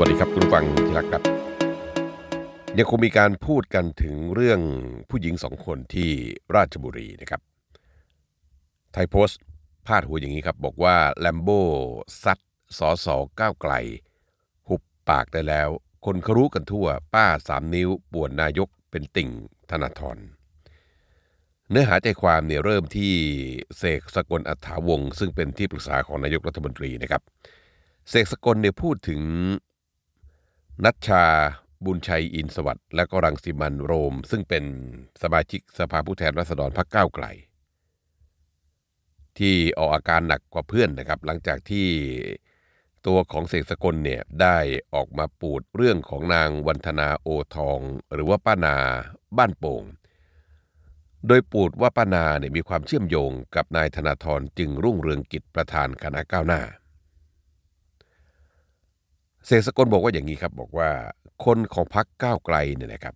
วัสดีครับคุณฟังที่รักครับ ยังคงมีการพูดกันถึงเรื่องผู้หญิงสองคนที่ราชบุรีนะครับ ไทยโพสต์พาดหัวอย่างนี้ครับ บอกว่าแลมโบ้ซัดสอสอก้าวไกล หุบปากได้แล้ว คนเขารู้กันทั่ว ป้าสามนิ้วป่วนนายกเป็นติ่งธนาธรเนื้อหาใจความเนี่ยเริ่มที่เสกสกลอัฐาวงศ์ซึ่งเป็นที่ปรึกษาของนายกรัฐมนตรีนะครับ เสกสกลเนี่ยพูดถึง นัชชาบุญชัยอินสวัสดิ์และก็รังสิมันโรม ซึ่งเป็นสมาชิกสภาผู้แทนราษฎรพรรคก้าวไกล ที่ออกอาการหนักกว่าเพื่อนนะครับ หลังจากที่ตัวของเสกสกลเนี่ยได้ออกมาปูดเรื่องของนางวันธนาโอทอง หรือว่าป้านาบ้านโป่ง โดยปูดว่าป้านาเนี่ยมีความเชื่อมโยงกับนายธนาธรจึงรุ่งเรืองกิจประธานคณะก้าวหน้า เสกสกลบอกว่าอย่างนี้ครับบอกว่าคนของพักก้าวไกลเนี่ยนะครับ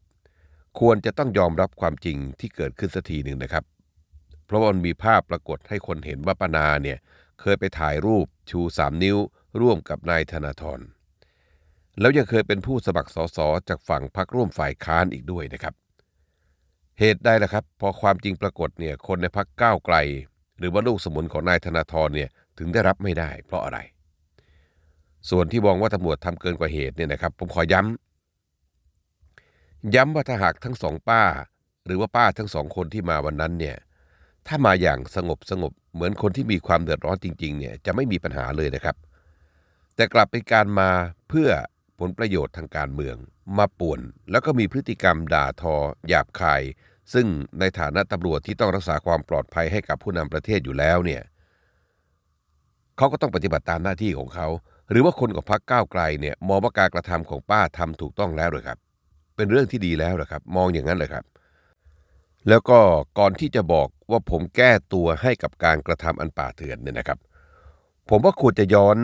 ควรจะต้องยอมรับความจริงที่เกิดขึ้นสักทีหนึ่งนะครับ เพราะมันมีภาพปรากฏให้คนเห็นว่าปนาเนี่ยเคยไปถ่ายรูปชูสามนิ้ว ร่วมกับนายธนาธรแล้วยังเคยเป็นผู้สมัครสสจากฝั่งพรรคร่วมฝ่ายค้านอีกด้วยนะครับ เหตุใดล่ะครับ พอความจริงปรากฏเนี่ยคนในพรรคก้าวไกล หรือว่าลูกสมุนของนายธนาธรเนี่ยถึงได้รับไม่ได้ เพราะอะไร ส่วนที่มองว่าตำรวจทำเกินกว่าเหตุเนี่ยนะครับ ผมขอย้ำย้ำว่าถ้าหากทั้งสองป้า หรือว่าป้าทั้งสองคนที่มาวันนั้นเนี่ยถ้ามาอย่างสงบสงบเหมือนคนที่มีความเดือดร้อนจริง ๆ เนี่ยจะไม่มีปัญหาเลยนะครับ แต่กลับเป็นการมาเพื่อผลประโยชน์ทางการเมือง มาป่วน แล้วก็มีพฤติกรรมด่าทอ หยาบคาย ซึ่งในฐานะตำรวจที่ต้องรักษาความปลอดภัยให้กับผู้นำประเทศอยู่แล้วเนี่ยเขาก็ต้องปฏิบัติตามหน้าที่ของเขา หรือว่าคนของพรรคก้าวไกลเนี่ยมองว่าการกระทำของป้าทำถูกต้องแล้วเลยครับ เป็นเรื่องที่ดีแล้วเหรอครับ มองอย่างนั้นเลยครับ แล้วก็ก่อนที่จะบอกว่าผมแก้ตัวให้กับการกระทำอันป่าเถื่อนเนี่ยนะครับ ผมว่าควรจะย้อน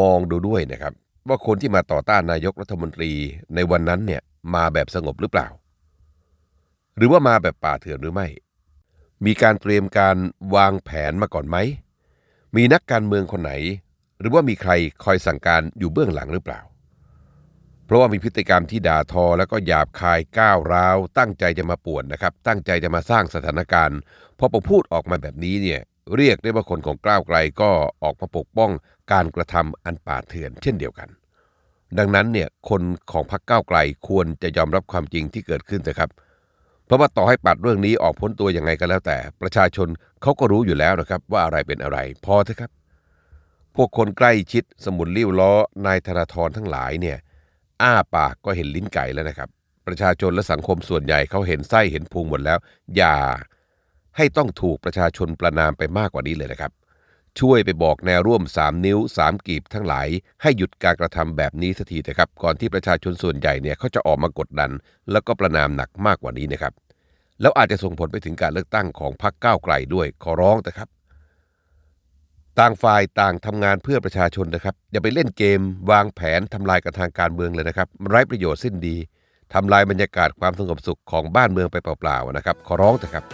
มองดูด้วยนะครับ ว่าคนที่มาต่อต้านนายกรัฐมนตรีในวันนั้นเนี่ยมาแบบสงบหรือเปล่า หรือว่ามาแบบป่าเถื่อนหรือไม่ มีการเตรียมการวางแผนมาก่อนไหมมีนักการเมืองคนไหน หรือว่ามีใครคอยสั่งการอยู่เบื้องหลังหรือเปล่า เพราะว่ามีพฤติกรรมที่ด่าทอแล้วก็หยาบคายก้าวร้าว ตั้งใจจะมาป่วนนะครับ ตั้งใจจะมาสร้างสถานการณ์พอผมพูดออกมาแบบนี้เนี่ยเรียกได้ว่าคนของกล้าวไกลก็ออกมาปกป้องการกระทำอันป่าเถื่อนเช่นเดียวกัน ดังนั้นเนี่ยคนของพรรคก้าวไกลควรจะยอมรับความจริงที่เกิดขึ้นนะครับ เพราะว่าต่อให้ปัดเรื่องนี้ออกพ้นตัวยังไงก็แล้วแต่ ประชาชนเขาก็รู้อยู่แล้วนะครับว่าอะไรเป็นอะไรพอเถอะครับ พวกคนใกล้ชิดสมุนลิ้วล้อนายธนาธรทั้งหลายเนี่ยอ้าปากก็เห็นลิ้นไก่แล้วนะครับ ประชาชนและสังคมส่วนใหญ่เขาเห็นไส้เห็นพุงหมดแล้ว อย่าให้ต้องถูกประชาชนประนามไปมากกว่านี้เลยนะครับ ช่วยไปบอกแนวร่วม 3 นิ้ว 3กีบทั้งหลาย ให้หยุดการกระทำแบบนี้สักทีนะครับ ก่อนที่ประชาชนส่วนใหญ่เนี่ยเขาจะออกมากดดัน แล้วก็ประนามหนักมากกว่านี้นะครับ แล้วอาจจะส่งผลไปถึงการเลือกตั้งของพรรคก้าวไกลด้วยขอร้องนะครับ ต่างฝ่ายต่างทำงานเพื่อประชาชนนะครับ อย่าไปเล่นเกม วางแผนทำลายกันทางการเมืองเลยนะครับไร้ประโยชน์สิ้นดีทำลายบรรยากาศความสงบสุขของบ้านเมืองไปเปล่าๆนะครับ ขอร้องเถอะครับ